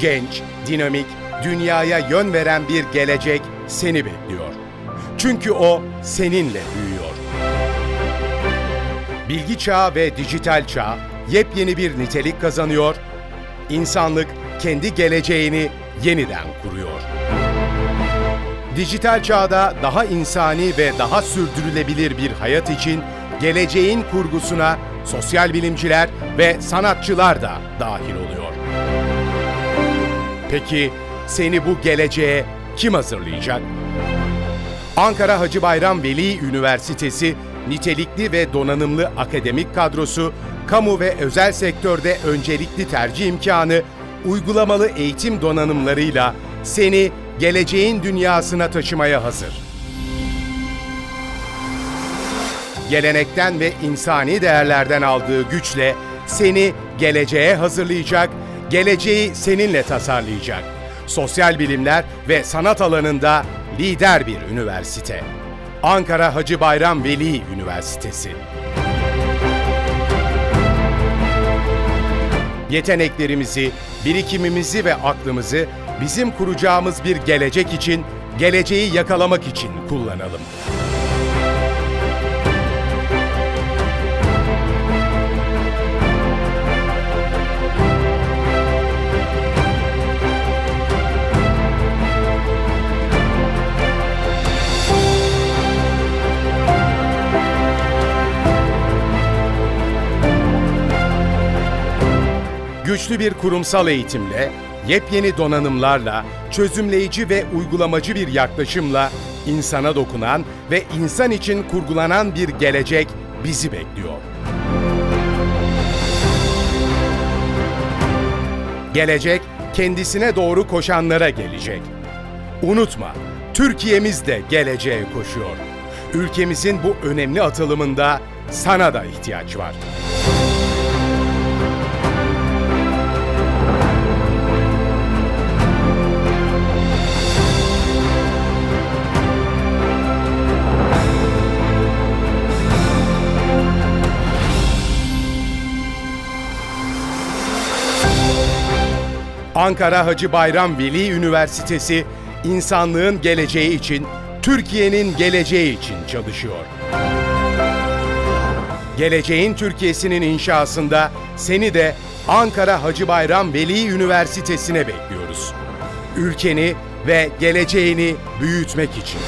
Genç, dinamik, dünyaya yön veren bir gelecek seni bekliyor. Çünkü o seninle büyüyor. Bilgi çağı ve dijital çağ yepyeni bir nitelik kazanıyor. İnsanlık kendi geleceğini yeniden kuruyor. Dijital çağda daha insani ve daha sürdürülebilir bir hayat için geleceğin kurgusuna sosyal bilimciler ve sanatçılar da dahil oluyor. Peki seni bu geleceğe kim hazırlayacak? Ankara Hacı Bayram Veli Üniversitesi nitelikli ve donanımlı akademik kadrosu, kamu ve özel sektörde öncelikli tercih imkanı, uygulamalı eğitim donanımlarıyla seni geleceğin dünyasına taşımaya hazır. Gelenekten ve insani değerlerden aldığı güçle seni geleceğe hazırlayacak, geleceği seninle tasarlayacak. Sosyal bilimler ve sanat alanında lider bir üniversite. Ankara Hacı Bayram Veli Üniversitesi. Yeteneklerimizi, birikimimizi ve aklımızı bizim kuracağımız bir gelecek için, geleceği yakalamak için kullanalım. Güçlü bir kurumsal eğitimle, yepyeni donanımlarla, çözümleyici ve uygulamacı bir yaklaşımla insana dokunan ve insan için kurgulanan bir gelecek bizi bekliyor. Gelecek kendisine doğru koşanlara gelecek. Unutma, Türkiye'miz de geleceğe koşuyor. Ülkemizin bu önemli atılımında sana da ihtiyaç var. Ankara Hacı Bayram Veli Üniversitesi insanlığın geleceği için, Türkiye'nin geleceği için çalışıyor. Geleceğin Türkiye'sinin inşasında seni de Ankara Hacı Bayram Veli Üniversitesi'ne bekliyoruz. Ülkeni ve geleceğini büyütmek için.